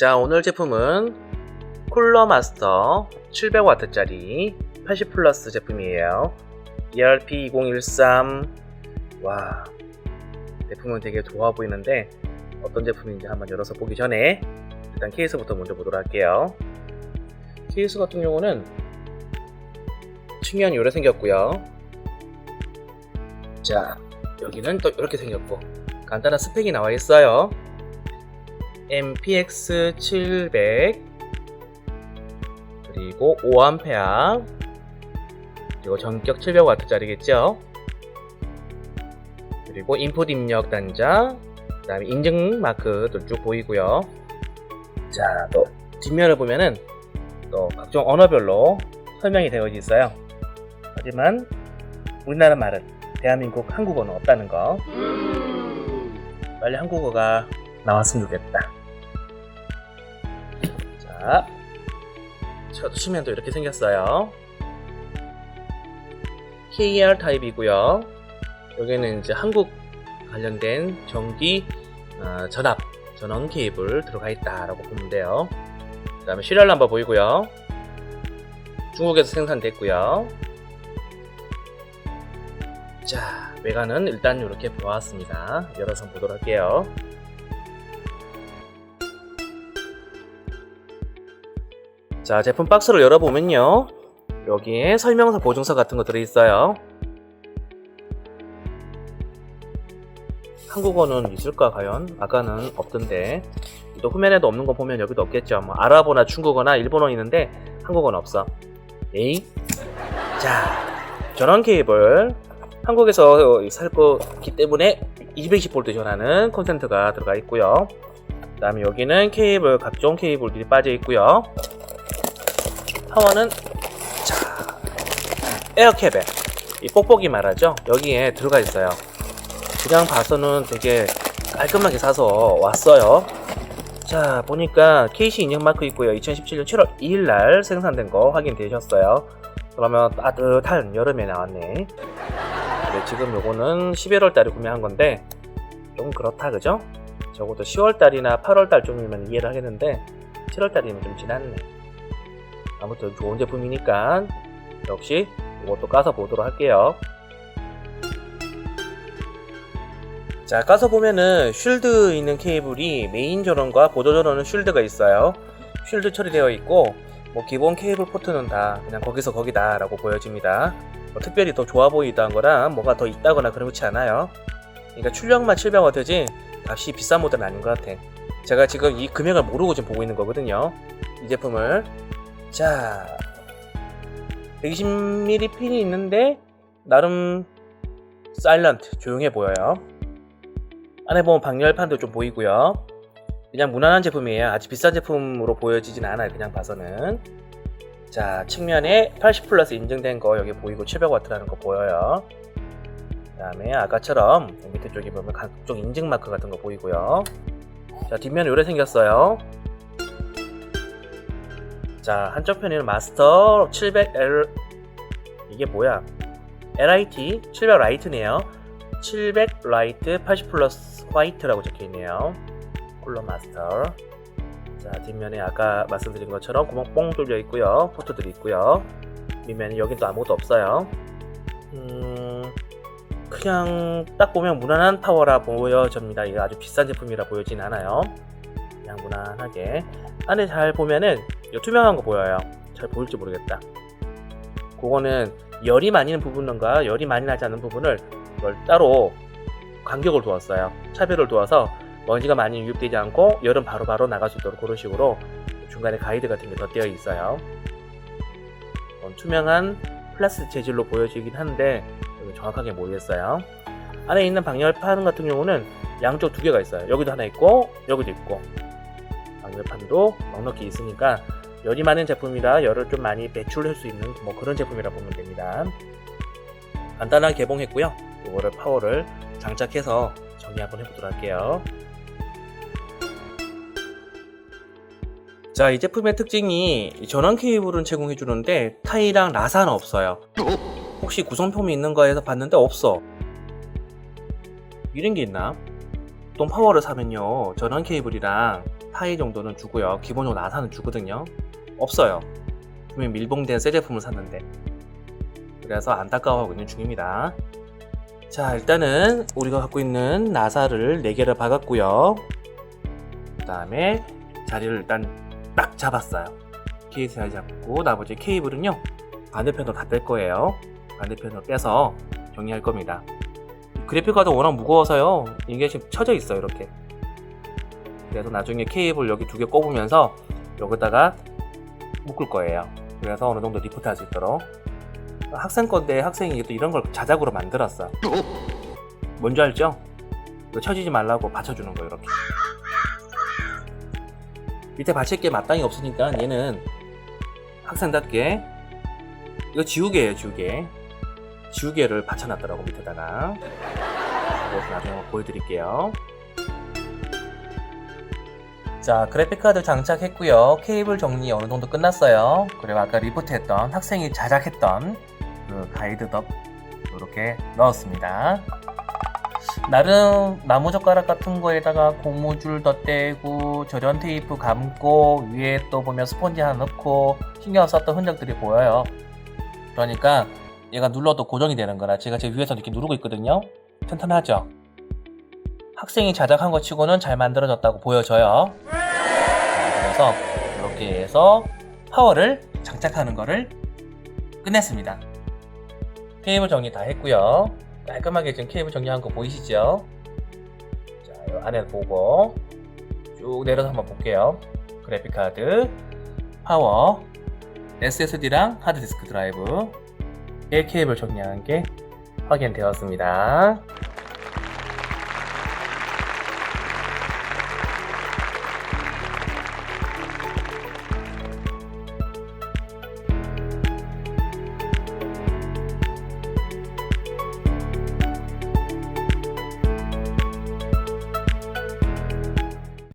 자, 오늘 제품은 쿨러 마스터 700W짜리 80 플러스 제품이에요. E ERP2013. 와, 제품은 되게 좋아 보이는데 어떤 제품인지 한번 열어서 보기 전에 일단 케이스부터 먼저 보도록 할게요. 케이스 같은 경우는 측면이 이렇게 생겼고요. 자, 여기는 또 이렇게 생겼고 간단한 스펙이 나와 있어요. MPX 700 그리고 5A 그리고 전격 700W짜리겠죠. 그리고 인풋 입력 단자 그 다음에 인증 마크도 쭉 보이고요. 자, 또 뒷면을 보면은 또 각종 언어별로 설명이 되어 있어요. 하지만 우리나라 말은 대한민국 한국어는 없다는 거. 빨리 한국어가 나왔으면 좋겠다. 자, 첫 측면도 이렇게 생겼어요. KR 타입이고요. 여기는 이제 한국 관련된 전기 어, 전압 전원 케이블 들어가 있다라고 보면 돼요. 그 다음에 시리얼 넘버 보이고요. 중국에서 생산됐고요. 자, 외관은 일단 이렇게 보았습니다. 열어서 보도록 할게요. 자, 제품 박스를 열어보면요. 여기에 설명서 보증서 같은 거 들어있어요. 한국어는 있을까 과연? 아까는 없던데. 또 후면에도 없는 거 보면 여기도 없겠죠. 뭐 아랍어나 중국어나 일본어 있는데 한국어는 없어. 에이 자 전원 케이블. 한국에서 살 거기 때문에 220V 전하는 콘센트가 들어가 있고요. 그 다음에 여기는 케이블 각종 케이블들이 빠져 있고요 파워는 자 에어캡에 이 뽁뽁이 말하죠 여기에 들어가 있어요 그냥 봐서는 되게 깔끔하게 사서 왔어요. 자, 보니까 KC 인형 마크 있고요. 2017년 7월 2일 날 생산된 거 확인되셨어요. 그러면 따뜻한 여름에 나왔네. 네, 지금 요거는 11월 달에 구매한 건데 좀 그렇다 그죠? 적어도 10월 달이나 8월 달쯤이면 이해를 하겠는데 7월 달이면 좀 지났네. 아무튼 좋은 제품이니까 역시 이것도 까서 보도록 할게요. 자 까서 보면은 쉴드 있는 케이블이 메인 전원과 보조 전원은 쉴드가 있어요. 쉴드 처리되어 있고 뭐 기본 케이블 포트는 다 그냥 거기서 거기다 라고 보여집니다. 뭐 특별히 더 좋아 보이다는 거랑 뭐가 더 있다거나 그렇지 않아요. 그러니까 출력만 700W지 값이 비싼 모델은 아닌 것 같아. 제가 지금 이 금액을 모르고 지금 보고 있는 거거든요. 이 제품을 자 120mm 핀이 있는데 나름 사일런트 조용해 보여요 안에 보면 방열판도 좀 보이고요. 그냥 무난한 제품이에요. 아주 비싼 제품으로 보여지진 않아요. 그냥 봐서는. 자, 측면에 80 플러스 인증된 거 여기 보이고 700W라는 거 보여요. 그 다음에 아까처럼 밑에 쪽에 보면 각종 인증 마크 같은 거 보이고요. 자, 뒷면이 이렇게 생겼어요. 자, 한쪽 편에는 마스터 700L 이게 뭐야? LIT 700 라이트네요. 700 라이트 80 플러스 화이트라고 적혀 있네요. 쿨러 마스터. 자, 뒷면에 아까 말씀드린 것처럼 구멍 뽕 뚫려 있고요. 포트들이 있고요. 밑면에 여긴 또 아무것도 없어요. 음, 그냥 딱 보면 무난한 파워라 보여집니다. 이거 아주 비싼 제품이라 보이진 않아요. 그냥 무난하게. 안에 잘 보면은 이 투명한 거 보여요. 잘 보일지 모르겠다. 그거는 열이 많이 나는 부분과 열이 많이 나지 않는 부분을 따로 간격을 두었어요. 차별을 두어서 먼지가 많이 유입되지 않고 열은 바로바로 나갈 수 있도록 그런 식으로 중간에 가이드 같은 게 덧대어 있어요. 어, 투명한 플라스틱 재질로 보여지긴 하는데 정확하게 모르겠어요. 안에 있는 방열판 같은 경우는 양쪽 두 개가 있어요. 여기도 하나 있고 여기도 있고 방열판도 넉넉히 있으니까 열이 많은 제품이라 열을 좀 많이 배출할 수 있는 뭐 그런 제품이라 보면 됩니다. 간단하게 개봉했고요. 이거를 파워를 장착해서 정리 한번 해보도록 할게요. 자, 이 제품의 특징이 전원 케이블은 제공해 주는데 타이랑 라사는 없어요. 혹시 구성품이 있는 거에서 봤는데 없어. 이런 게 있나? 보통 파워를 사면요 전원 케이블이랑 파이 정도는 주고요. 기본적으로 나사는 주거든요. 없어요. 분명 밀봉된 새 제품을 샀는데. 그래서 안타까워하고 있는 중입니다. 자, 일단은 우리가 갖고 있는 나사를 4개를 박았고요. 그 다음에 자리를 일단 딱 잡았어요. 케이스 자리 잡고 나머지 케이블은요. 반대편도 다뺄 거예요. 반대편으로 빼서 정리할 겁니다. 그래픽 카드 워낙 무거워서요. 이게 지금 쳐져 있어요, 이렇게. 그래서 나중에 케이블 여기 두 개 꼽으면서 여기다가 묶을 거예요. 그래서 어느 정도 리프트 할 수 있도록. 학생 건데 학생이 또 이런 걸 자작으로 만들었어. 뭔지 알죠? 이거 쳐지지 말라고 받쳐주는 거예요, 이렇게. 밑에 받칠 게 마땅히 없으니까 얘는 학생답게 이거 지우개예요, 지우개. 지우개를 받쳐놨더라고 밑에다가. 그래서 나중에 보여드릴게요. 자, 그래픽카드 장착했고요. 케이블 정리 어느 정도 끝났어요. 그리고 아까 리프트했던 학생이 자작했던 그 가이드덕 이렇게 넣었습니다. 나름 나무젓가락 같은 거에다가 고무줄 덧대고 절연 테이프 감고 위에 또 보면 스펀지 하나 넣고 신경 썼던 흔적들이 보여요. 그러니까 얘가 눌러도 고정이 되는 거라 제가 제 위에서 이렇게 누르고 있거든요. 튼튼하죠? 학생이 자작한 것 치고는 잘 만들어졌다고 보여져요. 자, 그래서 이렇게 해서 파워를 장착하는 거를 끝냈습니다. 케이블 정리 다 했고요. 깔끔하게 지금 케이블 정리한 거 보이시죠? 자, 이 안에 보고 쭉 내려서 한번 볼게요. 그래픽 카드, 파워, SSD랑 하드디스크 드라이브, 1 케이블 정리한 게 확인되었습니다.